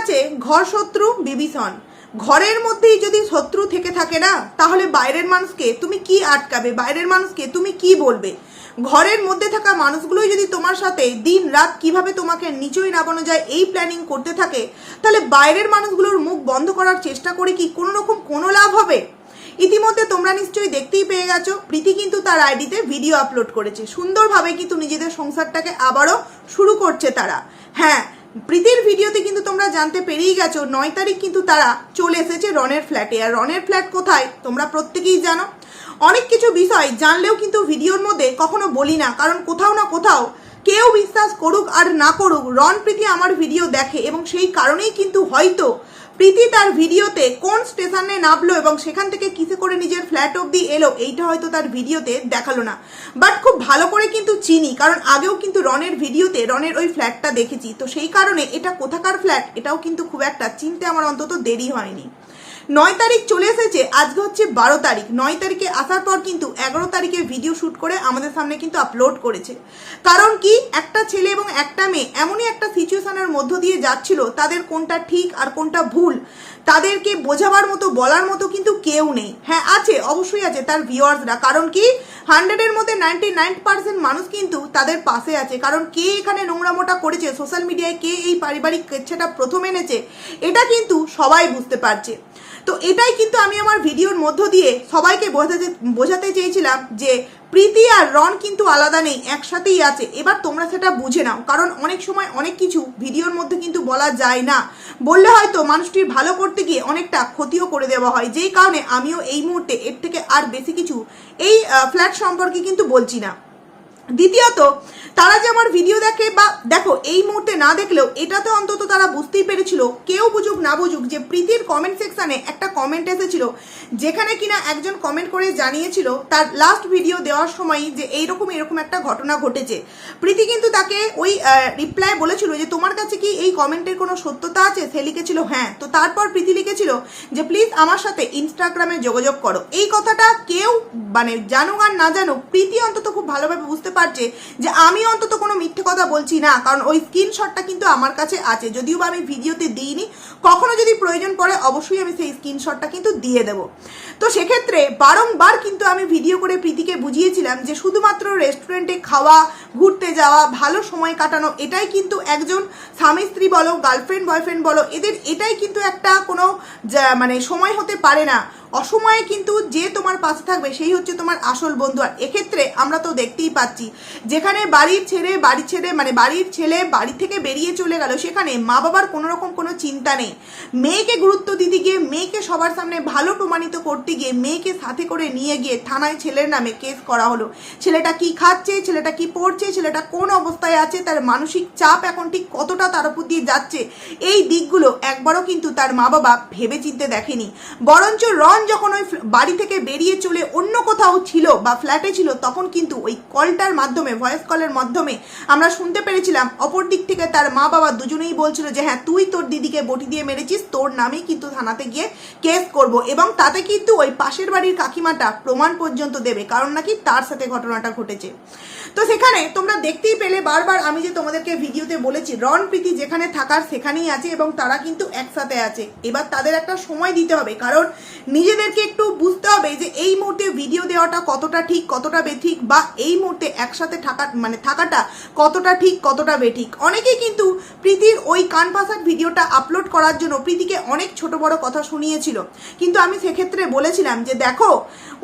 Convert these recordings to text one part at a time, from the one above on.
আছে, ঘর শত্রু বিভীষণ। ঘরের মধ্যেই যদি শত্রু থেকে থাকে না, তাহলে বাইরের মানুষকে তুমি কি আটকাবে? বাইরের মানুষকে তুমি কি বলবে? ঘরের মধ্যে থাকা মানুষগুলোই যদি তোমার সাথে দিন রাত কীভাবে তোমাকে নিচই নামানো যায় এই প্ল্যানিং করতে থাকে, তাহলে বাইরের মানুষগুলোর মুখ বন্ধ করার চেষ্টা করে কি কোনো রকম কোনো লাভ হবে? ইতিমধ্যে তোমরা নিশ্চয়ই দেখতেই পেয়ে গেছো, প্রীতি কিন্তু তার আইডিতে ভিডিও আপলোড করেছে। সুন্দরভাবে কিন্তু নিজেদের সংসারটাকে আবারও শুরু করছে তারা। হ্যাঁ প্রীতির ভিডিওতে কিন্তু তোমরা জানতে পেরেই গেছো, নয় তারিখ কিন্তু তারা চলে এসেছে রনের ফ্ল্যাটে আর রনের ফ্ল্যাট কোথায় তোমরা প্রত্যেকেই জানো। অনেক কিছু বিষয় জানলেও কিন্তু ভিডিওর মধ্যে কখনো বলি না, কারণ কোথাও না কোথাও কেউ বিশ্বাস করুক আর না করুক, রন প্রীতি আমার ভিডিও দেখে এবং সেই কারণেই কিন্তু হয়তো প্রীতি তার ভিডিওতে কোন স্টেশনে নামলো এবং সেখান থেকে কিসে করে নিজের ফ্ল্যাট অবধি এলো, এইটা হয়তো তার ভিডিওতে দেখাল না। বাট খুব ভালো করে কিন্তু চিনি, কারণ আগেও কিন্তু রনের ভিডিওতে রনের ওই ফ্ল্যাটটা দেখেছি। তো সেই কারণে এটা কোথাকার ফ্ল্যাট, এটাও কিন্তু খুব একটা চিনতে আমার অন্তত দেরি হয়নি। নয় তারিখ চলে এসেছে, আজকে হচ্ছে বারো তারিখ। নয় তারিখে আসার পর কিন্তু এগারো তারিখে ভিডিও শ্যুট করে আমাদের সামনে কিন্তু আপলোড করেছে। কারণ কি? একটা ছেলে এবং একটা মেয়ে এমনই একটা সিচুয়েশনের মধ্য দিয়ে যাচ্ছিল, তাদের কোনটা ঠিক আর কোনটা ভুল, তাদেরকে বোঝাবার মতো, বলার মতো কিন্তু কেউ নেই। হ্যাঁ আছে, অবশ্যই আছে তার ভিউয়ার্সরা কারণ কি? হান্ড্রেডের মধ্যে নাইনটি নাইন পার্সেন্ট মানুষ কিন্তু তাদের পাশে আছে। কারণ কে এখানে নোংরামোটা করেছে? সোশ্যাল মিডিয়ায় কে এই পারিবারিক কেচ্ছেটা প্রথম এনেছে? এটা কিন্তু সবাই বুঝতে পারছে। তো এটাই কিন্তু আমি আমার ভিডিওর মধ্য দিয়ে সবাইকে বোঝাতে বোঝাতে চেয়েছিলাম যে প্রীতি আর রন কিন্তু আলাদা নেই, একসাথেই আছে। এবার তোমরা সেটা বুঝে নাও, কারণ অনেক সময় অনেক কিছু ভিডিওর মধ্যে কিন্তু বলা যায় না। বললে হয়তো মানুষটির ভালো করতে গিয়ে অনেকটা ক্ষতিও করে দেওয়া হয়, যেই কারণে আমিও এই মুহূর্তে এর থেকে আর বেশি কিছু এই ফ্ল্যাট সম্পর্কে কিন্তু বলছি না। দ্বিতীয়ত তারা যে আমার ভিডিও দেখে বা দেখো, এই মুহূর্তে না দেখলেও এটাতে অন্তত তারা বুঝতেই পেরেছিল, কেউ বুঝুক না বুঝুক, যে প্রীতির কমেন্ট সেকশানে একটা কমেন্ট এসেছিল, যেখানে কিনা একজন কমেন্ট করে জানিয়েছিল তার লাস্ট ভিডিও দেওয়ার সময় যে এইরকম, এরকম একটা ঘটনা ঘটেছে। প্রীতি কিন্তু তাকে ওই রিপ্লাই বলেছিল যে, তোমার কাছে কি এই কমেন্টের কোনো সত্যতা আছে? সে লিখেছিল হ্যাঁ। তো তারপর প্রীতি লিখেছিল যে, প্লিজ আমার সাথে ইনস্টাগ্রামে যোগাযোগ করো। এই কথাটা কেউ মানে জানুক আর না জানুক, প্রীতি অন্তত খুব ভালোভাবে বুঝতে পারছে যে, আমি অন্তত কোনো মিথ্যে কথা বলছি না, কারণ ওই স্ক্রিনশটটা কিন্তু আমার কাছে আছে। যদিও বা আমি ভিডিওতে দিইনি, কখনো যদি প্রয়োজন পড়ে অবশ্যই আমি সেই স্ক্রিনশটটা কিন্তু দিয়ে দেবো। তো সেক্ষেত্রে বারংবার কিন্তু আমি ভিডিও করে প্রীতিকে বুঝিয়েছিলাম যে শুধুমাত্র রেস্টুরেন্টে খাওয়া, ঘুরতে যাওয়া, ভালো সময় কাটানো, এটাই কিন্তু একজন স্বামী স্ত্রী বলো গার্লফ্রেন্ড বয়ফ্রেন্ড বলো, এদের এটাই কিন্তু একটা কোনো মানে সময় হতে পারে না। অসময়ে কিন্তু যে তোমার পাশে থাকবে, সেই হচ্ছে তোমার আসল বন্ধু। আর এক্ষেত্রে আমরা তো দেখতেই পাচ্ছি, যেখানে বাড়ির ছেলে বাড়ি ছেড়ে মানে বাড়ির ছেলে বাড়ি থেকে বেরিয়ে চলে গেল। সেখানে মা বাবার কোনো রকম কোনো চিন্তা নেই। মেয়েকে গুরুত্ব দিতে গিয়ে, মেয়েকে সবার সামনে ভালো প্রমাণিত করতে গিয়ে, মেয়েকে সাথে করে নিয়ে গিয়ে থানায় ছেলের নামে কেস করা হলো। ছেলেটা কি খাচ্ছে, ছেলেটা কি পড়ছে, ছেলেটা কোন অবস্থায় আছে, তার মানসিক চাপ এখন ঠিক কতটা তার উপর দিয়ে যাচ্ছে, এই দিকগুলো একবারও কিন্তু তার মা বাবা ভেবে চিনতে দেখেনি। বরঞ্চ রন যখন ওই বাড়ি থেকে বেরিয়ে চলে অন্য কোথাও ছিল বা ফ্ল্যাটে ছিল, তখন কিন্তু ওই কলটার মাধ্যমে ভয়েস কলের মাধ্যমে। আমরা শুনতে পেরেছিলাম, অপর দিক থেকে তার মা বাবা দুজনেই বলছিল যে হ্যাঁ তুই তোর দিদিকে বটি দিয়ে মেরেছিস, তোর নামেই কিন্তু থানাতে গিয়ে কেস করব। এবং তাতে কিন্তু ওই পাশের বাড়ির কাকিমাটা প্রমাণ পর্যন্ত দেবে, কারণ নাকি তার সাথে ঘটনাটা ঘটেছে। তো সেখানে তোমরা দেখতেই পেলে বারবার আমি যে তোমাদেরকে ভিডিওতে বলেছি রন প্রীতি যেখানে থাকার সেখানেই আছে এবং তারা কিন্তু একসাথে আছে। এবার তাদের একটা সময় দিতে হবে, কারণ নিজেদেরকে একটু বুঝতে হবে যে এই মুহূর্তে ভিডিও দেওয়াটা কতটা ঠিক, কতটা বেঠিক বা এই মুহূর্তে একসাথে থাকা মানে থাকাটা কতটা ঠিক, কতটা বেঠিক। অনেকেই কিন্তু প্রীতির ওই কান পাসার ভিডিওটা আপলোড করার জন্য প্রীতিকে অনেক ছোট বড় কথা শুনিয়েছিল। কিন্তু আমি সেক্ষেত্রে বলেছিলাম যে দেখো,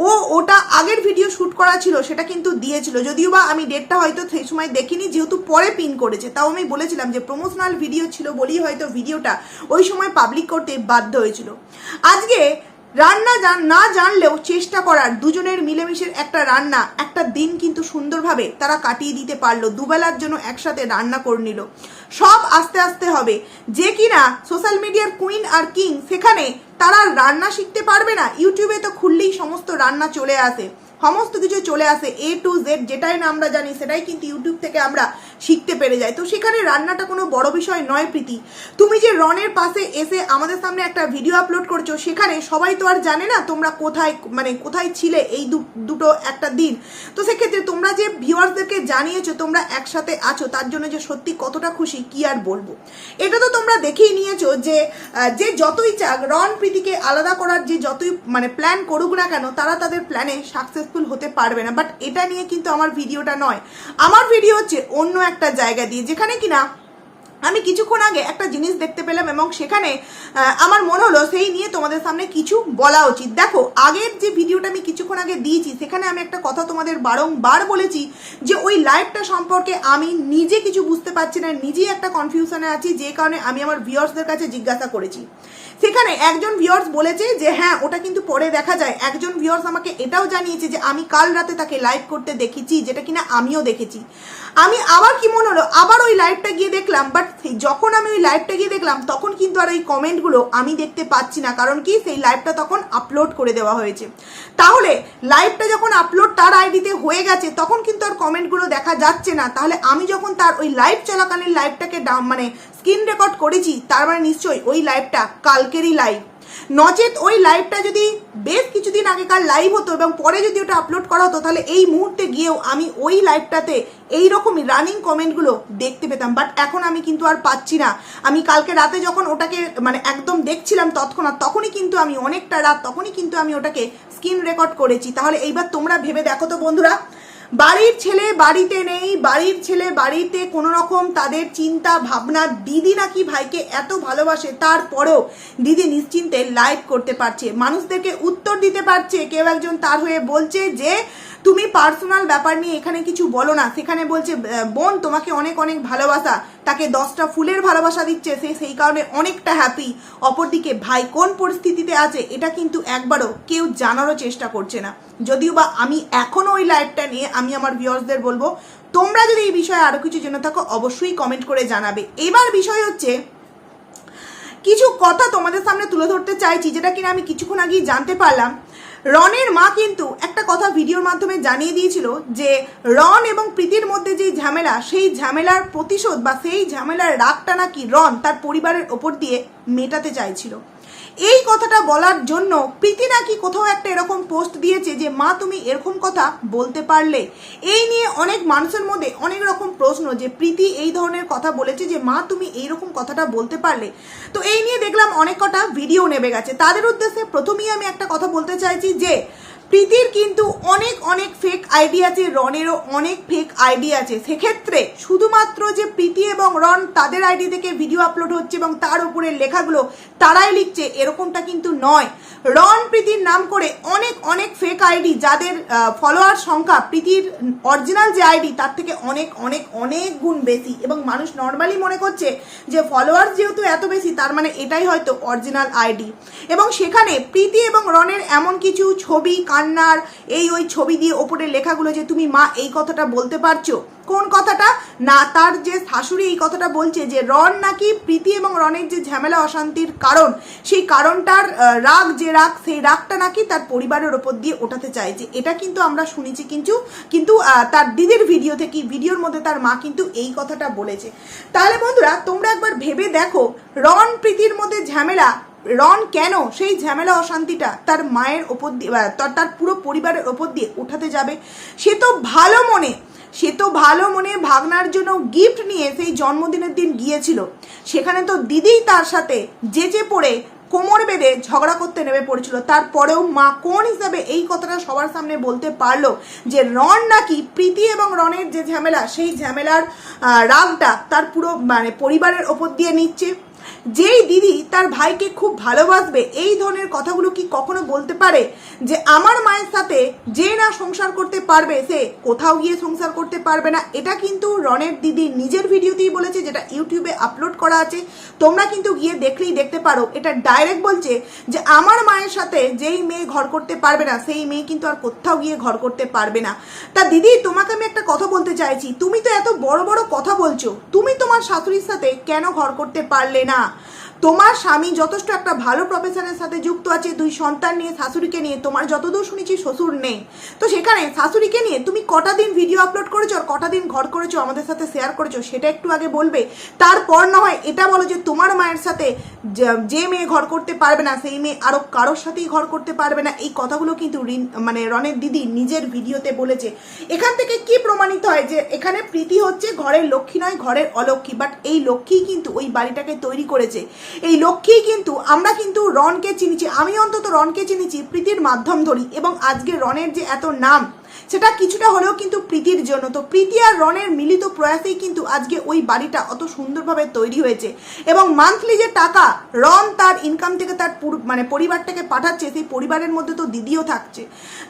ও ওটা আগের ভিডিও শ্যুট করা ছিল, সেটা কিন্তু দিয়েছিল। যদিও বা আমি ডেটটা হয়তো সেই সময় দেখিনি, যেহেতু পরে পিন করেছে। তাও আমি বলেছিলাম যে প্রমোশনাল ভিডিও ছিল বলেই হয়তো ভিডিওটা ওই সময় পাবলিক করতে বাধ্য হয়েছিল। আজকে রান্না জান না জানলেও চেষ্টা করার দুজনের মিলেমিশের একটা রান্না, একটা দিন কিন্তু সুন্দরভাবে তারা কাটিয়ে দিতে পারল, দুবেলার জন্য একসাথে রান্না করে নিল। সব আস্তে আস্তে হবে। যে কিনা সোশ্যাল মিডিয়ার কুইন আর কিং সেখানে তারা রান্না শিখতে পারবে না। ইউটিউবে তো খুললেই সমস্ত রান্না চলে আসে। সমস্ত কিছু চলে আসে এ টু জেড যেটাই না আমরা জানি, সেটাই কিন্তু ইউটিউব থেকে আমরা শিখতে পেরে যাই। তো সেখানে রান্নাটা কোনো বড় বিষয় নয়, প্রীতি। তুমি যে রনের পাশে এসে আমাদের সামনে একটা ভিডিও আপলোড করছ, সেখানে সবাই তো আর জানে না তোমরা কোথায় মানে কোথায় ছিলে এই দুটো একটা দিন। তো সেক্ষেত্রে তোমরা যে ভিউয়ার্সদেরকে জানিয়েছো, তোমরা একসাথে আছো, তার জন্য যে সত্যি কতটা খুশি, কি আর বলব? এটা তো তোমরা দেখেই নিয়েছো যে যে যতই চাক, রন, প্রীতিকে আলাদা করার যে যতই মানে প্ল্যান করুক না কেন, তারা তাদের প্ল্যানে সাকসেসফুল হতে পারবে না। বাট এটা নিয়ে কিন্তু আমার ভিডিওটা নয়। আমার ভিডিও হচ্ছে অন্য একটা জায়গা দিয়ে, যেখানে কিনা আমি কিছুক্ষণ আগে একটা জিনিস দেখতে পেলাম এবং সেখানে আমার মনে হলো সেই নিয়ে তোমাদের সামনে কিছু বলা উচিত। দেখো, আগের যে ভিডিওটা আমি কিছুক্ষণ আগে দিয়েছি, সেখানে আমি একটা কথা তোমাদের বারংবার বলেছি যে ওই লাইভটা সম্পর্কে আমি নিজে কিছু বুঝতে পারছি না, নিজেই একটা কনফিউশনে আছি, যে কারণে আমি আমার ভিউয়ার্সদের কাছে জিজ্ঞাসা করেছি। সেখানে একজন ভিউয়ার্স বলেছে যে হ্যাঁ ওটা কিন্তু পরে দেখা যায়। একজন ভিউয়ার্স আমাকে এটাও জানিয়েছে যে, আমি কাল রাতে তাকে লাইভ করতে দেখেছি, যেটা কিনা আমিও দেখেছি। আমি আবার কি মনে হলো? আবার ওই লাইভটা গিয়ে দেখলাম বাট যখন আমি ওই লাইভটা গিয়ে দেখলাম, তখন কিন্তু আর ওই কমেন্টগুলো আমি দেখতে পাচ্ছি না, কারণ কি সেই লাইভটা তখন আপলোড করে দেওয়া হয়েছে। তাহলে লাইভটা যখন আপলোড তার আইডিতে হয়ে গেছে, তখন কিন্তু আর কমেন্টগুলো দেখা যাচ্ছে না। তাহলে আমি যখন তার ওই লাইভ চলাকালীন লাইভটাকে মানে স্ক্রিন রেকর্ড করেছি, তার মানে নিশ্চয়ই ওই লাইভটা কালকেরই লাইভ নচেত ওই লাইভটা যদি বেশ কিছুদিন আগেকার লাইভ হতো এবং পরে যদি ওটা আপলোড করা হতো, তাহলে এই মুহূর্তে গিয়েও আমি ওই লাইভটাতে এই রকমই রানিং কমেন্টগুলো দেখতে পেতাম। বাট এখন আমি কিন্তু আর পাচ্ছি না। আমি কালকে রাতে যখন ওটাকে মানে একদম দেখছিলাম তৎক্ষণাৎ, তখনই কিন্তু আমি অনেকটা রাত, তখনই কিন্তু আমি ওটাকে স্ক্রিন রেকর্ড করেছি। তাহলে এইবার তোমরা ভেবে দেখো তো বন্ধুরা বাড়ির ছেলে বাড়িতে নেই, বাড়ির ছেলে বাড়িতে কোনো রকম তাদের চিন্তা, ভাবনা, দিদি নাকি ভাইকে এত ভালোবাসে, তারপরেও দিদি নিশ্চিন্তে লাইভ করতে পারছে। মানুষদেরকে উত্তর দিতে পারছে। কেউ একজন তার হয়ে বলছে যে তুমি পার্সোনাল ব্যাপার নিয়ে এখানে কিছু বলো না। সেখানে বলছে বোন, তোমাকে অনেক অনেক ভালোবাসা। তাকে দশটা ফুলের ভালোবাসা দিচ্ছে। সে সেই কারণে অনেকটা হ্যাপি অপরদিকে, ভাই কোন পরিস্থিতিতে আছে, এটা কিন্তু একবারও কেউ জানারও চেষ্টা করছে না। যদিও বা আমি এখনও ওই লাইফটা নিয়ে আমি আমার ভিউয়ার্সদের বলব, তোমরা যদি এই বিষয়ে আরও কিছু জেনে থাকো, অবশ্যই কমেন্ট করে জানাবে। এবার বিষয় হচ্ছে, কিছু কথা তোমাদের সামনে তুলে ধরতে চাইছি, যেটা কিনা আমি কিছুক্ষণ আগেই জানতে পারলাম। রনের মা কিন্তু একটা কথা ভিডিওর মাধ্যমে জানিয়ে দিয়েছিল যে রন এবং প্রীতির মধ্যে যে ঝামেলা, সেই ঝামেলার প্রতিশোধ বা সেই ঝামেলার রাগটা নাকি রন তার পরিবারের ওপর দিয়ে মেটাতে চাইছিল। এই কথাটা বলার জন্য প্রীতি নাকি কোথাও একটা এরকম পোস্ট দিয়েছে যে, মা, তুমি এরকম কথা বলতে পারলে? এই নিয়ে অনেক মানুষের মধ্যে অনেক রকম প্রশ্ন যে, প্রীতি এই ধরনের কথা বলেছে যে, মা, তুমি এই রকম কথাটা বলতে পারলে? তো এই নিয়ে দেখলাম অনেক কটা ভিডিও নেমে গেছে। তাদের উদ্দেশ্যে প্রথমেই আমি একটা কথা বলতে চাইছি যে প্রীতির কিন্তু অনেক অনেক ফেক আইডি আছে, রনেরও অনেক ফেক আইডি আছে। সেক্ষেত্রে শুধুমাত্র যে প্রীতি এবং রন তাদের আইডি থেকে ভিডিও আপলোড হচ্ছে এবং তার উপরে লেখাগুলো তারাই লিখছে, এরকমটা কিন্তু নয়। রন, প্রীতির নাম করে অনেক অনেক ফেক আইডি যাদের ফলোয়ার সংখ্যা প্রীতির অরিজিনাল যে আইডি তার থেকে অনেক অনেক অনেক গুণ বেশি। এবং মানুষ নর্মালি মনে করছে যে ফলোয়ার যেহেতু এত বেশি, তার মানে এটাই হয়তো অরিজিনাল আইডি এবং সেখানে প্রীতি এবং রনের এমন কিছু ছবি কান্নার এই ওই ছবি দিয়ে ওপরে লেখাগুলো যে তুমি মা এই কথাটা বলতে পারছ? কোন কথাটা? না, তার যে শাশুড়ি এই কথাটা বলছে যে রন নাকি প্রীতি এবং রনের যে ঝামেলা অশান্তির কারণ, সেই কারণটার রাগ যে রাগ, সেই রাগটা নাকি তার পরিবারের ওপর দিয়ে ওঠাতে চাইছে। এটা কিন্তু আমরা শুনেছি কিন্তু কিন্তু তার দিদির ভিডিও থেকে, ভিডিওর মধ্যে তার মা কিন্তু এই কথাটা বলেছে। তাহলে বন্ধুরা, তোমরা একবার ভেবে দেখো রন প্রীতির মধ্যে ঝামেলা রন কেন সেই ঝামেলা অশান্তিটা তার মায়ের ওপর দিয়ে তার পুরো পরিবারের ওপর দিয়ে উঠাতে যাবে? সে তো ভালো মনে, সে তো ভালো মনে ভাগনার জন্য গিফট নিয়ে সেই জন্মদিনের দিন গিয়েছিল। সেখানে তো দিদিই তার সাথে যেচে পড়ে কোমর বেঁধে ঝগড়া করতে নেমে পড়েছিল। তারপরেও মা কোন হিসাবে এই কথাটা সবার সামনে বলতে পারল যে রন নাকি প্রীতি এবং রনের যে ঝামেলা, সেই ঝামেলার রাগটা তার পুরো মানে পরিবারের ওপর দিয়ে নিচ্ছে। যেই দিদি তার ভাইকে খুব ভালোবাসবে, এই ধরনের কথাগুলো কি কখনো বলতে পারে? যে আমার মায়ের সাথে যে না সংসার করতে পারবে, সে কোথাও গিয়ে সংসার করতে পারবে না। এটা কিন্তু রনের দিদি নিজের ভিডিওতেই বলেছে, যেটা ইউটিউবে আপলোড করা আছে। তোমরা কিন্তু গিয়ে দেখলেই দেখতে পারো। এটা ডাইরেক্ট বলছে যে আমার মায়ের সাথে যেই মেয়ে ঘর করতে পারবে না, সেই মেয়ে কিন্তু আর কোথাও গিয়ে ঘর করতে পারবে না। তা দিদি, তোমাকে আমি একটা কথা বলতে চাইছি। তুমি তো এত বড় বড় কথা বলছো। তুমি তোমার শাশুড়ির সাথে কেন ঘর করতে পারলে না? 怎 তোমার স্বামী যথেষ্ট একটা ভালো প্রফেশনের সাথে যুক্ত আছে, দুই সন্তান নিয়ে, শাশুড়িকে নিয়ে, তোমার যতদূর শুনেছি শ্বশুর নেই। তো সেখানে শাশুড়িকে নিয়ে তুমি কটা দিন ভিডিও আপলোড করেছ আর কটা দিন ঘর করেছ, আমাদের সাথে শেয়ার করেছ, সেটা একটু আগে বলবে। তারপর না হয় এটা বলো যে তোমার মায়ের সাথে যে- মেয়ে ঘর করতে পারবে না, সেই মেয়ে আরও কারোর সাথেই ঘর করতে পারবে না। এই কথাগুলো কিন্তু মানে রনের দিদি নিজের ভিডিওতে বলেছে। এখান থেকে কি প্রমাণিত হয় যে এখানে প্রীতি হচ্ছে ঘরের লক্ষ্মী নয়, ঘরের অলক্ষ্মী। বাট এই লক্ষ্মী কিন্তু ওই বাড়িটাকে তৈরি করেছে। এই লক্ষ্যেই কিন্তু আমরা কিন্তু রনকে চিনিছি। আমি অন্তত রনকে চিনিছি প্রীতির মাধ্যম ধরি এবং আজকে রনের যে এত নাম সেটা কিছুটা হলেও কিন্তু প্রীতির জন্য। তো প্রীতি আর রনের মিলিত প্রয়াসেই কিন্তু আজকে ওই বাড়িটা অত সুন্দরভাবে তৈরি হয়েছে। এবং মান্থলি যে টাকা রন তার ইনকাম থেকে তার মানে পরিবারটাকে পাঠাচ্ছে, সেই পরিবারের মধ্যে তো দিদিও থাকছে।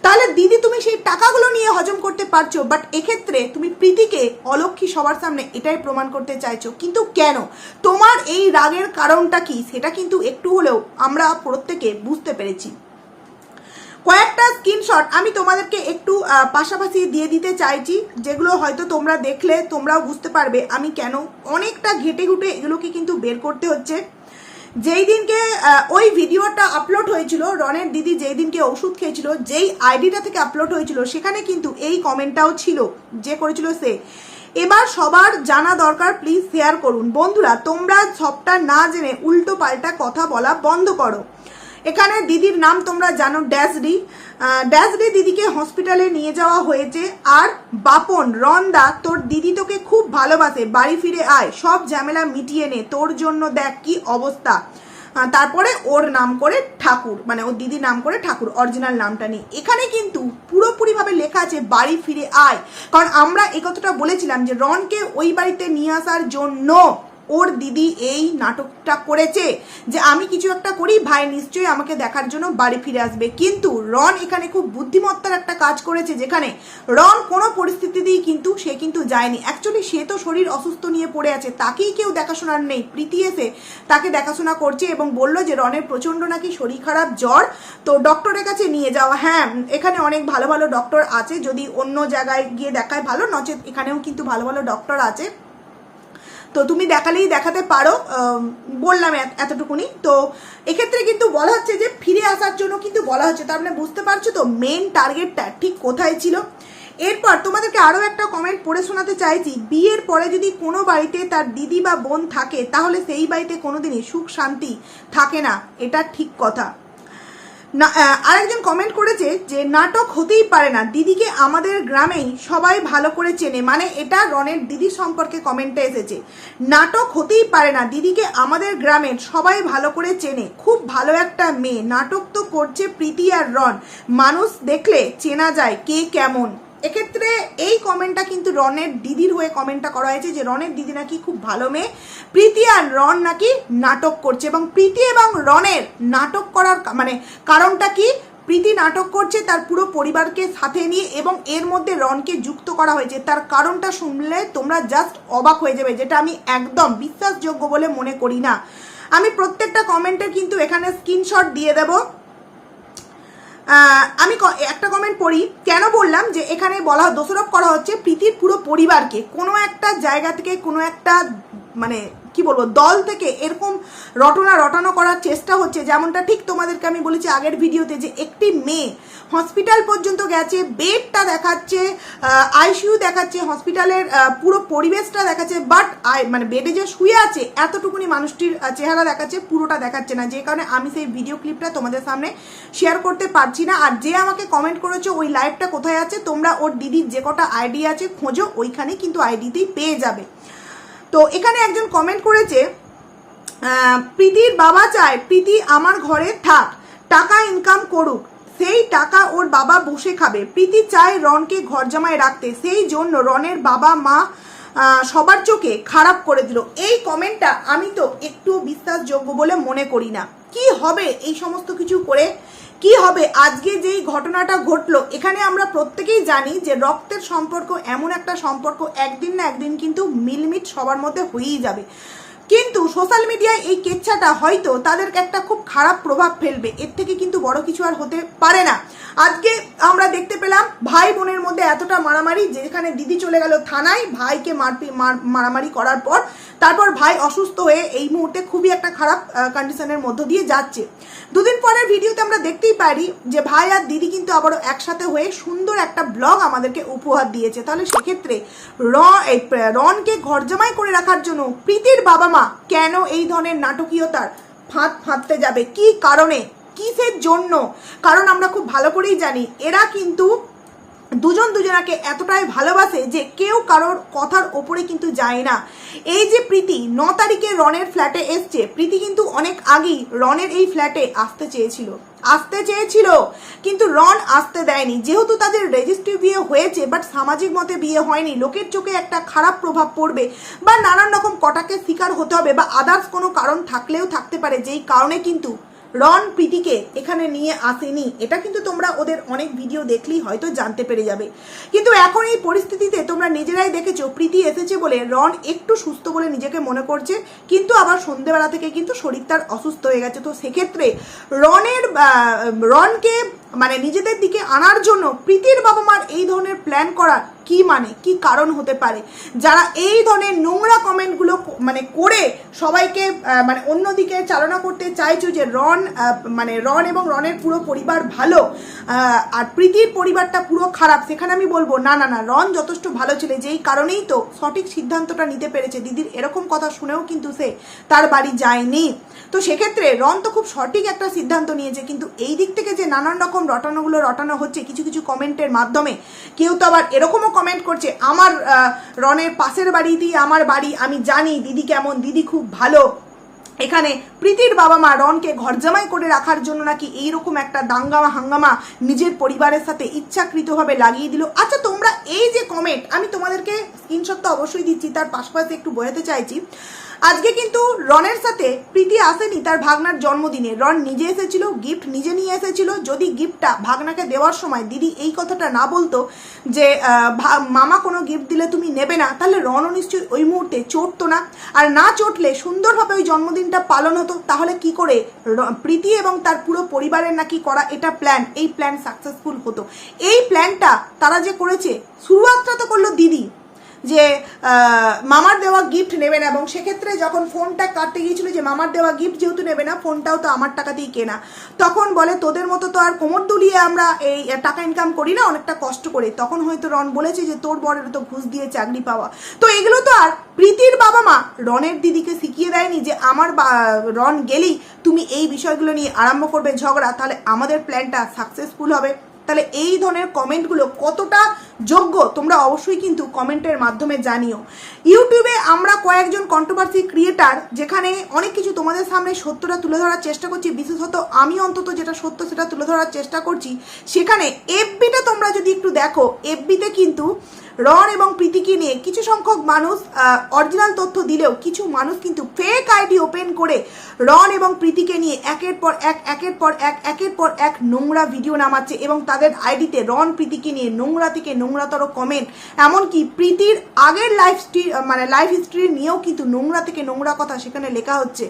তাহলে দিদি তুমি সেই টাকাগুলো নিয়ে হজম করতে পারছ বাট এক্ষেত্রে তুমি প্রীতিকে অলক্ষী সবার সামনে এটাই প্রমাণ করতে চাইছো। কিন্তু কেন? তোমার এই রাগের কারণটা কি? সেটা কিন্তু একটু হলেও আমরা প্রত্যেকে বুঝতে পেরেছি। কয়েকটা স্ক্রিনশট আমি তোমাদেরকে একটু পাশাপাশি দিয়ে দিতে চাইছি, যেগুলো হয়তো তোমরা দেখলে, তোমরাও বুঝতে পারবে আমি কেন অনেকটা ঘেটে ঘুটে এগুলোকে কিন্তু বের করতে হচ্ছে। যেই দিনকে ওই ভিডিওটা আপলোড হয়েছিল রনের দিদি যেই দিনকে ওষুধ খেয়েছিল, যেই আইডিটা থেকে আপলোড হয়েছিল, সেখানে কিন্তু এই কমেন্টটাও ছিল, যে করেছিল সে। এবার সবার জানা দরকার প্লিজ শেয়ার করুন। বন্ধুরা, তোমরা সবটা না জেনে উল্টো পাল্টা কথা বলা বন্ধ করো। এখানে দিদির নাম তোমরা জানো ড্যাসডি। ড্যাসডি দিদিকে হসপিটালে নিয়ে যাওয়া হয়েছে। আর বাপন, রন্দা, তোর দিদি তোকে খুব ভালোবাসে, বাড়ি ফিরে আয়, সব ঝামেলা মিটিয়ে নে, তোর জন্য দেখ কি অবস্থা। তারপরে ওর নাম করে ঠাকুর মানে ওর দিদি নাম করে ঠাকুর অরিজিনাল নামটা নেই এখানে কিন্তু পুরোপুরিভাবে লেখা আছে, বাড়ি ফিরে আয়। কারণ আমরা এই কথাটা বলেছিলাম যে রনকে ওই বাড়িতে নিয়ে আসার জন্য ওর দিদি এই নাটকটা করেছে যে আমি কিছু একটা করি, ভাই নিশ্চয়ই আমাকে দেখার জন্য বাড়ি ফিরে আসবে। কিন্তু রন এখানে খুব বুদ্ধিমত্তার একটা কাজ করেছে যেখানে রন কোনো পরিস্থিতিতেই কিন্তু সে কিন্তু যায়নি। অ্যাকচুয়ালি সে তো শরীর অসুস্থ নিয়ে পড়ে আছে, তাকেই কেউ দেখাশোনার নেই। প্রীতি এসে তাকে দেখাশোনা করছে এবং বলল যে রনের প্রচণ্ড নাকি শরীর খারাপ, জ্বর। তো ডক্টরের কাছে নিয়ে যাওয়া হ্যাঁ এখানে অনেক ভালো ভালো ডক্টর আছে, যদি অন্য জায়গায় গিয়ে দেখায় ভালো, নচেত এখানেও কিন্তু ভালো ভালো ডক্টর আছে। তো তুমি দেখালেই দেখাতে পারো বললাম এত- এতটুকুনি। তো এক্ষেত্রে কিন্তু বলা হচ্ছে যে ফিরে আসার জন্য কিন্তু বলা হচ্ছে, তার মানে বুঝতে পারছ তো মেন টার্গেটটা ঠিক কোথায় ছিল? এরপর তোমাদেরকে আরও একটা কমেন্ট পড়ে শোনাতে চাইছি, বিয়ের পরে যদি কোনো বাড়িতে তার দিদি বা বোন থাকে, তাহলে সেই বাড়িতে কোনোদিনই সুখ শান্তি থাকে না, এটা ঠিক কথা। না আরেকজন কমেন্ট করেছে যে, নাটক হতেই পারে না। দিদিকে আমাদের গ্রামেই সবাই ভালো করে চেনে। মানে এটা রনের দিদি সম্পর্কে কমেন্টে এসেছে। নাটক হতেই পারে না। দিদিকে আমাদের গ্রামের সবাই ভালো করে চেনে। খুব ভালো একটা মেয়ে। নাটক তো করছে প্রীতি আর রন। মানুষ দেখলে চেনা যায় কে কেমন। এক্ষেত্রে এই কমেন্টটা কিন্তু রনের দিদির হয়ে কমেন্টটা করা হয়েছে যে রনের দিদি নাকি খুব ভালো মেয়ে। প্রীতি আর রন নাকি নাটক করছে এবং প্রীতি এবং রনের নাটক করার মানে কারণটা কি? প্রীতি নাটক করছে তার পুরো পরিবারকে সাথে নিয়ে এবং এর মধ্যে রনকে যুক্ত করা হয়েছে। তার কারণটা শুনলে তোমরা জাস্ট অবাক হয়ে যাবে যেটা আমি একদম বিশ্বাসযোগ্য বলে মনে করি না। আমি প্রত্যেকটা কমেন্টের কিন্তু এখানে স্ক্রিনশট দিয়ে দেবো। আমি একটা কমেন্ট পড়ি। কেন বললাম যে এখানে বলা দোষারোপ করা হচ্ছে প্রীতির পুরো পরিবারকে। কোনো একটা জায়গা থেকে কোনো একটা মানে কি বলব, দল থেকে এরকম রটনা রটানো করার চেষ্টা হচ্ছে, যেমনটা ঠিক তোমাদেরকে আমি বলেছি আগের ভিডিওতে যে একটি মেয়ে হসপিটাল পর্যন্ত গেছে, বেডটা দেখাচ্ছে আইসিইউ দেখাচ্ছে, হসপিটালের পুরো পরিবেশটা দেখাচ্ছে বাট আই মানে বেডে যে শুয়ে আছে, এতটুকুনি মানুষটির চেহারা দেখাচ্ছে, পুরোটা দেখাচ্ছে না, যে কারণে আমি সেই ভিডিও ক্লিপটা তোমাদের সামনে শেয়ার করতে পারছি না, আর যে আমাকে কমেন্ট করেছ, ওই লাইভটা কোথায় আছে, তোমরা ওর দিদির যে কটা আইডি আছে, খোঁজো ওইখানে কিন্তু আইডিতেই পেয়ে যাবে। তো এখানে একজন কমেন্ট করেছে প্রীতির বাবা চায়, প্রীতি আমার ঘরে থাক, টাকা ইনকাম করুক, সেই টাকা ওর বাবা বসে খাবে। প্রীতি চায় রনকে ঘর জামায় রাখতে, সেই জন্য রনের বাবা মা সবার চোখে খারাপ করে দিল। এই কমেন্টটা আমি তো একটু বিশ্বাসযোগ্য বলে মনে করি না। কি হবে এই সমস্ত কিছু করে? কি হবে? আজকে যেই ঘটনাটা ঘটলো, এখানে আমরা প্রত্যেকেই জানি যে রক্তের সম্পর্ক এমন একটা সম্পর্ক, একদিন না একদিন কিন্তু মিলমিট সবার মধ্যে হয়েই যাবে। কিন্তু সোশ্যাল মিডিয়ায় এই কেচ্ছাটা হয়তো তাদেরকে একটা খুব খারাপ প্রভাব ফেলবে, এর থেকে কিন্তু বড় কিছু আর হতে পারে না। আজকে আমরা দেখতে পেলাম ভাই বোনের মধ্যে এতটা মারামারি, যেখানে দিদি চলে গেল থানায়, ভাইকে মারপি, মার- মারামারি করার পর তারপর ভাই অসুস্থ হয়ে এই মুহূর্তে খুবই একটা খারাপ কন্ডিশনের মধ্য দিয়ে যাচ্ছে। দুদিন পরের ভিডিওতে আমরা দেখতেই পারি যে ভাই আর দিদি কিন্তু আবারও একসাথে হয়ে সুন্দর একটা ব্লগ আমাদেরকে উপহার দিয়েছে। তাহলে সেক্ষেত্রে রনকে ঘরজামাই করে রাখার জন্য প্রীতির বাবা মা কেন এই ধরনের নাটকীয়তার ফাঁদ ফাঁদতে যাবে? কি কারণে? কিসের জন্য? কারণ আমরা খুব ভালো করেই জানি, এরা কিন্তু দুজন দুজনাকে এতটাই ভালোবাসে যে কেউ কারোর কথার ওপরে কিন্তু যায় না। এই যে প্রীতি, ন তারিখে রনের ফ্ল্যাটে এসছে। প্রীতি কিন্তু অনেক আগেই রনের এই ফ্ল্যাটে আসতে চেয়েছিল। আসতে চেয়েছিল, কিন্তু রন আসতে দেয়নি। যেহেতু তাদের রেজিস্ট্রি বিয়ে হয়েছে বাট সামাজিক মতে বিয়ে হয়নি, লোকের চোখে একটা খারাপ প্রভাব পড়বে বা নানান রকম কটাকে শিকার হতে হবে বা আদার্স কোনো কারণ থাকলেও থাকতে পারে, যেই কারণে কিন্তু রন প্রীতিকে এখানে নিয়ে আসেনি। এটা কিন্তু তোমরা ওদের অনেক ভিডিও দেখলেই হয়তো জানতে পেরে যাবে। কিন্তু এখন এই পরিস্থিতিতে তোমরা নিজেরাই দেখেছ, প্রীতি এসেছে বলে রন একটু সুস্থ বলে নিজেকে মনে করছে, কিন্তু আবার সন্ধেবেলা থেকে কিন্তু শরীর তার অসুস্থ হয়ে গেছে। তো সেক্ষেত্রে রনের রনকে মানে নিজেদের দিকে আনার জন্য প্রীতির বাবা মার এই ধরনের প্ল্যান করার কি মানে কি কারণ হতে পারে? যারা এই ধরনের নোংরা কমেন্টগুলো মানে করে সবাইকে মানে অন্যদিকে চালনা করতে চাইছো যে রন মানে রন এবং রনের পুরো পরিবার ভালো আর প্রীতির পরিবারটা পুরো খারাপ, সেখানে আমি বলব, না না না রন যথেষ্ট ভালো ছিল, যেই কারণেই তো সঠিক সিদ্ধান্তটা নিতে পেরেছে। দিদির এরকম কথা শুনেও কিন্তু সে তার বাড়ি যায়নি। তো সেক্ষেত্রে রন তো খুব সঠিক একটা সিদ্ধান্ত নিয়েছে, কিন্তু এই দিক থেকে যে নানান রকম রটানোগুলো রটানো হচ্ছে, কিছু কিছু কমেন্টের মাধ্যমে। কেউ তো আবার এরকমও কমেন্ট করছে, আমার রনের পাশের বাড়িতেই আমার বাড়ি, আমি জানি দিদি কেমন, দিদি খুব ভালো। এখানে প্রীতির বাবা মা রনকে ঘরজামাই করে রাখার জন্য নাকি এইরকম একটা দাঙ্গামা হাঙ্গামা নিজের পরিবারের সাথে ইচ্ছাকৃতভাবে লাগিয়ে দিল। আচ্ছা তোমরা এই যে কমেন্ট আমি তোমাদেরকে স্ক্রিনশট তো অবশ্যই দিচ্ছি, তার পাশাপাশি একটু বোঝাতে চাইছি। আজকে কিন্তু রনের সাথে প্রীতি আসেনি তার ভাগনার জন্মদিনে। রন নিজে এসেছিল, গিফট নিজে নিয়ে এসেছিল। যদি গিফটটা ভাগনাকে দেওয়ার সময় দিদি এই কথাটা না বলতো যে মামা কোনো গিফট দিলে তুমি নেবে না, তাহলে রনও নিশ্চয়ই ওই মুহূর্তে চটতো না। আর না চটলে সুন্দরভাবে ওই জন্মদিনটা পালন হতো, তাহলে কি করে প্রীতি এবং তার পুরো পরিবারের নাকি করা এটা প্ল্যান এই প্ল্যান সাকসেসফুল হতো। এই প্ল্যানটা তারা যে করেছে, শুরুয়াতটা তো করল দিদি। যে মামার দেওয়া গিফট নেবে না। এবং সেক্ষেত্রে যখন ফোনটা কাটতে গিয়েছিল যে, মামার দেওয়া গিফট যেহেতু নেবে না ফোনটাও তো আমার টাকা টাকাতেই কেনা। তখন বলে, তোদের মতো তো আর কোমর দুলিয়ে আমরা এই টাকা ইনকাম করি না, অনেকটা কষ্ট করে। তখন হয়তো রন বলেছে যে, তোর বরের তো ঘুষ দিয়ে চাকরি পাওয়া। তো এগুলো তো আর প্রীতির বাবা মা রনের দিদিকে শিখিয়ে দেয়নি যে, আমার রন গেলেই তুমি এই বিষয়গুলো নিয়ে আরম্ভ করবে ঝগড়া, তাহলে আমাদের প্ল্যানটা সাকসেসফুল হবে। তাহলে এই ধরনের কমেন্টগুলো কতটা যোগ্য, তোমরা অবশ্যই কিন্তু কমেন্টের মাধ্যমে জানিও। ইউটিউবে আমরা কয়েকজন কন্ট্রোভার্সি ক্রিয়েটার যেখানে অনেক কিছু তোমাদের সামনে সত্যটা তুলে ধরার চেষ্টা করছি। বিশেষত আমি অন্তত যেটা সত্য সেটা তুলে ধরার চেষ্টা করছি। সেখানে এফবিটা তোমরা যদি একটু দেখো এফবিতে কিন্তু রন এবং প্রীতিকে নিয়ে কিছু সংখ্যক মানুষ অরিজিনাল তথ্য দিলেও কিছু মানুষ কিন্তু ফেক আইডি ওপেন করে রন এবং প্রীতিকে নিয়ে একের পর এক, একের পর এক, একের পর এক নোংরা ভিডিও নামাচ্ছে এবং তাদের আইডিতে রন প্রীতিকে নিয়ে নোংরা থেকে নোংরাতর কমেন্ট এমনকি প্রীতির আগের লাইফ মানে লাইফ হিস্ট্রি নিয়েও কিন্তু নোংরা থেকে নোংরা কথা সেখানে লেখা হচ্ছে।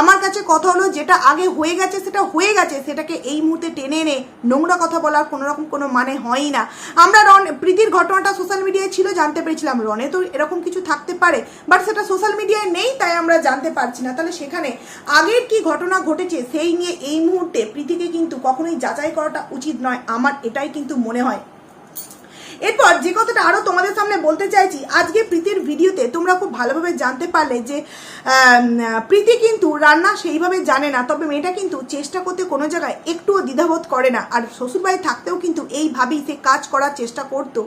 আমার কাছে কথা হলো, যেটা আগে হয়ে গেছে, সেটা হয়ে গেছে, সেটাকে এই মুহূর্তে টেনে এনে নোংরা কথা বলার কোনো রকম কোনো মানে হয়ই না। আমরা রন প্রীতির ঘটনাটা সোশ্যাল মিডিয়ায় ছিল, জানতে পেরেছিলাম। রনে তো এরকম কিছু থাকতে পারে বাট সেটা সোশ্যাল মিডিয়ায় নেই, তাই আমরা জানতে পারছি না। তাহলে সেখানে আগের কি ঘটনা ঘটেছে, সেই নিয়ে এই মুহূর্তে প্রীতিকে কিন্তু কখনোই যাচাই করাটা উচিত নয়। আমার এটাই কিন্তু মনে হয়। এরপর যে কথাটা আরও তোমাদের সামনে বলতে চাইছি, আজকে প্রীতির ভিডিওতে তোমরা খুব ভালোভাবে জানতে পারলে যে প্রীতি কিন্তু রান্না সেইভাবে জানে না, তবে মেয়েটা কিন্তু চেষ্টা করতে কোনো জায়গায় একটুও দ্বিধাবোধ করে না। আর শ্বশুরবাড়ি থাকতেও কিন্তু এইভাবেই সে কাজ করার চেষ্টা করতো।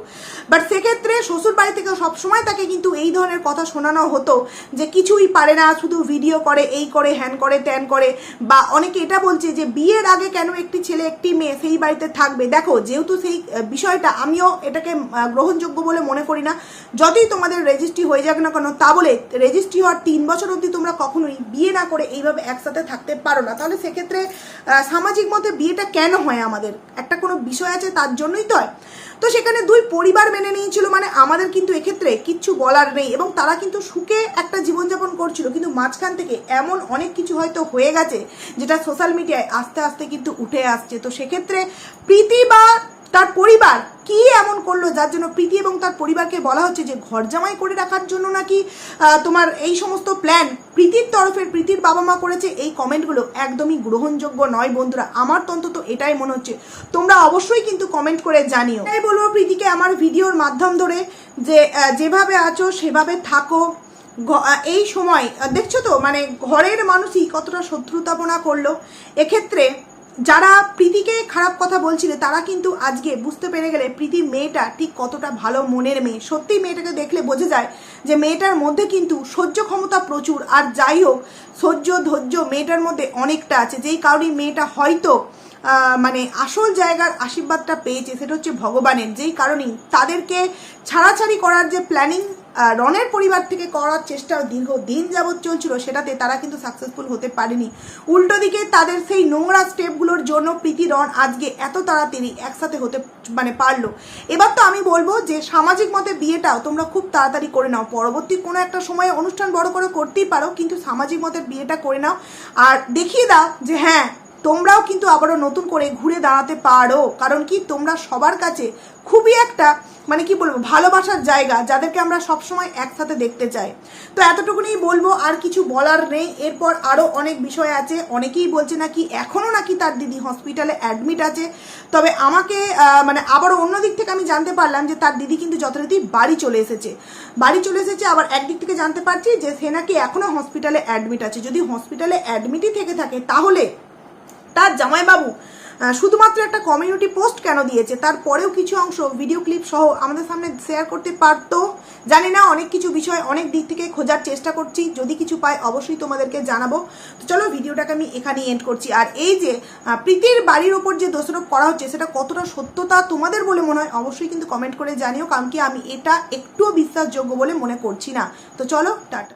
বাট সেক্ষেত্রে শ্বশুরবাড়ি থেকে সবসময় তাকে কিন্তু এই ধরনের কথা শোনানো হতো যে, কিছুই পারে না, শুধু ভিডিও করে, এই করে, হ্যান করে, ত্যান করে। বা অনেকে এটা বলছে যে, বিয়ের আগে কেন একটি ছেলে, একটি মেয়ে সেই বাড়িতে থাকবে? দেখো, যেহেতু সেই বিষয়টা আমিও এটাকে এটাকে গ্রহণযোগ্য বলে মনে করি না। যতই তোমাদের রেজিস্ট্রি হয়ে যাক না কেন, তা বলে রেজিস্ট্রি হওয়ার তিন বছর অবধি তোমরা কখনোই বিয়ে না করে এইভাবে একসাথে থাকতে পারো না। তাহলে সেক্ষেত্রে সামাজিক মতে বিয়েটা কেন হয় আমাদের? একটা কোনো বিষয় আছে তার জন্যই তো হয়। তো সেখানে দুই পরিবার মেনে নিয়েছিল মানে আমাদের কিন্তু এক্ষেত্রে কিচ্ছু বলার নেই এবং তারা কিন্তু সুখে একটা জীবনযাপন করছিল। কিন্তু মাঝখান থেকে এমন অনেক কিছু হয়তো হয়ে গেছে, যেটা সোশ্যাল মিডিয়ায় আস্তে আস্তে কিন্তু উঠে আসছে। তো সেক্ষেত্রে প্রীতি বা তার পরিবার কি এমন করল যার জন্য প্রীতি এবং তার পরিবারকে বলা হচ্ছে যে ঘর জামাই করে রাখার জন্য নাকি তোমার এই সমস্ত প্ল্যান প্রীতির তরফের প্রীতির বাবা মা করেছে? এই কমেন্টগুলো একদমই গ্রহণযোগ্য নয় বন্ধুরা। আমার তো অন্তত এটাই মনে হচ্ছে। তোমরা অবশ্যই কিন্তু কমেন্ট করে জানিও। তাই বলব প্রীতিকে আমার ভিডিওর মাধ্যম ধরে যে যেভাবে আছো, সেভাবে থাকো। এই সময় দেখছ তো? মানে ঘরের মানুষই কতটা শত্রুতাপনা করল। এক্ষেত্রে যারা প্রীতিকে খারাপ কথা বলছিল, তারা কিন্তু আজকে বুঝতে পেরে গেলে প্রীতি মেয়েটা ঠিক কতটা ভালো মনের মেয়ে। সত্যি মেয়েটাকে দেখলে বোঝা যায় যে মেয়েটার মধ্যে কিন্তু সহ্য ক্ষমতা প্রচুর। আর যাই হোক, সহ্য, ধৈর্য মেয়েটার মধ্যে অনেকটা আছে। যেই কারণে মেয়েটা হয়তো মানে আসল জায়গার আশীর্বাদটা পেয়েছে, সেটা হচ্ছে ভগবানের। যেই কারণেই তাদেরকে ছাড়াছাড়ি করার যে প্ল্যানিং রনের পরিবার থেকে করার চেষ্টা দীর্ঘ দিন যাবৎ চলছিল, সেটাতে তারা কিন্তু সাকসেসফুল হতে পারেনি। উল্টো দিকে তাদের সেই নোংরা স্টেপগুলোর জন্য প্রীতি রন আজকে এত তাড়াতাড়ি একসাথে হতে মানে পারল। এবার তো আমি বলব যে সামাজিক মতে বিয়েটাও তোমরা খুব তাড়াতাড়ি করে নাও। পরবর্তী কোনো একটা সময়ে অনুষ্ঠান বড় করে করতেই পারো, কিন্তু সামাজিক মতে বিয়েটা করে নাও। আর দেখিয়ে দাও যে হ্যাঁ তোমরাও কিন্তু আবারও নতুন করে ঘুরে দাঁড়াতে পারো। কারণ কি তোমরা সবার কাছে খুবই একটা মানে কি বলব, ভালোবাসার জায়গা যাদেরকে আমরা সবসময় একসাথে দেখতে চাই। তো এতটুকুনি বলব, আর কিছু বলার নেই। এরপর আরও অনেক বিষয় আছে। অনেকেই বলছে নাকি এখনও নাকি তার দিদি হসপিটালে অ্যাডমিট আছে। তবে আমাকে মানে আবারও অন্য দিক থেকে আমি জানতে পারলাম যে তার দিদি কিন্তু যথারীতি বাড়ি চলে এসেছে। বাড়ি চলে এসেছে, আবার একদিক থেকে জানতে পারছি যে সে নাকি এখনও হসপিটালে অ্যাডমিট আছে। যদি হসপিটালে অ্যাডমিটই থেকে থাকে, তাহলে তার জামাইবাবু শুধুমাত্র একটা কমিউনিটি পোস্ট কেন দিয়েছে? তারপরেও কিছু অংশ ভিডিও ক্লিপ সহ আমাদের সামনে শেয়ার করতে পারতো। জানি না, অনেক কিছু বিষয় অনেক দিক থেকে খোঁজার চেষ্টা করছি। যদি কিছু পাই, অবশ্যই তোমাদেরকে জানাব। তো চলো, ভিডিওটাকে আমি এখানেই এন্ড করছি। আর এই যে প্রীতির বাড়ির ওপর যে দোষারোপ করা হচ্ছে, সেটা কতটা সত্যতা তোমাদের বলে মনে হয়, অবশ্যই কিন্তু কমেন্ট করে জানিও। কারণ কি, আমি এটা একটুও বিশ্বাসযোগ্য বলে মনে করছি না। তো চলো, টাটা।